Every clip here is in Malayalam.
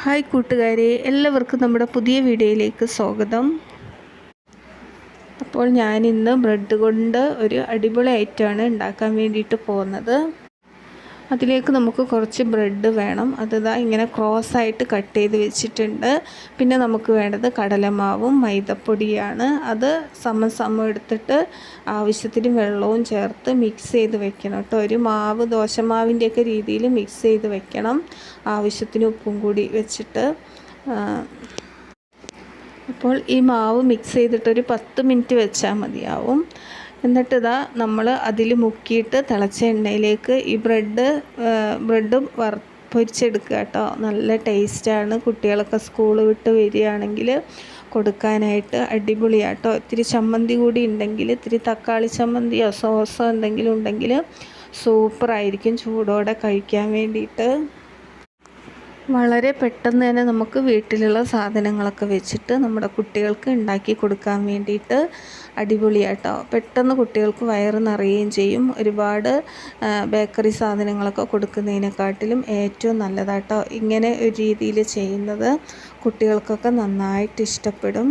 ഹായ് കൂട്ടുകാരെ എല്ലാവർക്കും നമ്മുടെ പുതിയ വീഡിയോയിലേക്ക് സ്വാഗതം. അപ്പോൾ ഞാനിന്ന് ബ്രെഡ് കൊണ്ട് ഒരു അടിപൊളി ഐറ്റമാണ് ഉണ്ടാക്കാൻ വേണ്ടിയിട്ട് പോകുന്നത്. അതിലേക്ക് നമുക്ക് കുറച്ച് ബ്രെഡ് വേണം. അത് ഇതാ ഇങ്ങനെ ക്രോസ് ആയിട്ട് കട്ട് ചെയ്ത് വെച്ചിട്ടുണ്ട്. പിന്നെ നമുക്ക് വേണ്ടത് കടലമാവും മൈദപ്പൊടിയാണ്. അത് സമസമം സമം എടുത്തിട്ട് ആവശ്യത്തിന് വെള്ളവും ചേർത്ത് മിക്സ് ചെയ്ത് വെക്കണം കേട്ടോ ഒരു മാവ് ദോശമാവിന്റെയൊക്കെ രീതിയിൽ മിക്സ് ചെയ്ത് വെക്കണം. ആവശ്യത്തിന് ഉപ്പും കൂടി വെച്ചിട്ട്. അപ്പോൾ ഈ മാവ് മിക്സ് ചെയ്തിട്ട് ഒരു പത്ത് മിനിറ്റ് വെച്ചാൽ മതിയാവും. എന്നിട്ട് ഇതാ നമ്മൾ അതിൽ മുക്കിയിട്ട് തിളച്ച എണ്ണയിലേക്ക് ഈ ബ്രെഡ് ബ്രെഡ് വർ പൊരിച്ചെടുക്കുക കേട്ടോ. നല്ല ടേസ്റ്റാണ് കുട്ടികളൊക്കെ സ്കൂൾ വിട്ട് വരികയാണെങ്കിൽ കൊടുക്കാനായിട്ട് അടിപൊളിയാട്ടോ ഇത്തിരി ചമ്മന്തി കൂടി ഉണ്ടെങ്കിൽ ഇത്തിരി തക്കാളി ചമ്മന്തിയോ സോസോ എന്തെങ്കിലും ഉണ്ടെങ്കിൽ സൂപ്പറായിരിക്കും ചൂടോടെ കഴിക്കാൻ വേണ്ടിയിട്ട്. വളരെ പെട്ടെന്ന് തന്നെ നമുക്ക് വീട്ടിലുള്ള സാധനങ്ങളൊക്കെ വെച്ചിട്ട് നമ്മുടെ കുട്ടികൾക്ക് ഉണ്ടാക്കി കൊടുക്കാൻ വേണ്ടിയിട്ട് അടിപൊളിയാട്ടോ. പെട്ടെന്ന് കുട്ടികൾക്ക് വയറ് നിറയുകയും ചെയ്യും. ഒരുപാട് ബേക്കറി സാധനങ്ങളൊക്കെ കൊടുക്കുന്നതിനെക്കാട്ടിലും ഏറ്റവും നല്ലതാട്ടോ. ഇങ്ങനെ ഒരു രീതിയിൽ ചെയ്യുന്നത് കുട്ടികൾക്കൊക്കെ നന്നായിട്ട് ഇഷ്ടപ്പെടും.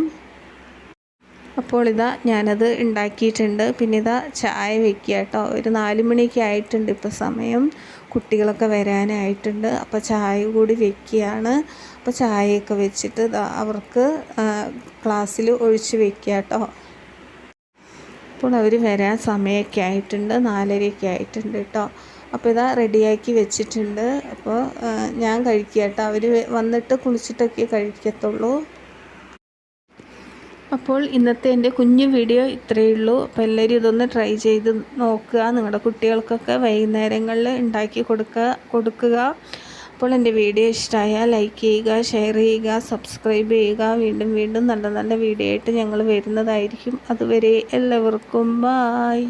അപ്പോൾ ഇതാ ഞാനത് ഉണ്ടാക്കിയിട്ടുണ്ട്. പിന്നെ ഇതാ ചായ വെക്കുക കേട്ടോ. ഒരു നാല് മണിയൊക്കെ ആയിട്ടുണ്ട് ഇപ്പോൾ സമയം. കുട്ടികളൊക്കെ വരാനായിട്ടുണ്ട്. അപ്പോൾ ചായ കൂടി വെക്കുകയാണ്. അപ്പോൾ ചായയൊക്കെ വെച്ചിട്ട് അവർക്ക് ക്ലാസ്സിൽ ഒഴിച്ച് വെക്കുക കേട്ടോ. അപ്പോൾ അവർ വരാൻ സമയമൊക്കെ ആയിട്ടുണ്ട്. നാലരയൊക്കെ ആയിട്ടുണ്ട് കേട്ടോ. അപ്പോൾ ഇതാ റെഡിയാക്കി വെച്ചിട്ടുണ്ട്. അപ്പോൾ ഞാൻ കഴിക്കുക കേട്ടോ. അവർ വന്നിട്ട് കുളിച്ചിട്ടൊക്കെ കഴിക്കത്തുള്ളൂ. അപ്പോൾ ഇന്നത്തെ എന്റെ കുഞ്ഞു വീഡിയോ ഇത്രയേ ഉള്ളൂ. അപ്പോൾ എല്ലാവരും ഇതൊന്ന് ട്രൈ ചെയ്ത് നോക്കുക. നിങ്ങളുടെ കുട്ടികൾക്കൊക്കെ വൈകുന്നേരങ്ങളിൽ ഉണ്ടാക്കി കൊടുക്കുക കൊടുക്കുക. അപ്പോൾ എന്റെ വീഡിയോ ഇഷ്ടമായാൽ ലൈക്ക് ചെയ്യുക ഷെയർ ചെയ്യുക സബ്സ്ക്രൈബ് ചെയ്യുക. വീണ്ടും വീണ്ടും നല്ല നല്ല വീഡിയോ ആയിട്ട് ഞങ്ങൾ വരുന്നതായിരിക്കും. അതുവരെ എല്ലാവർക്കും ബായ്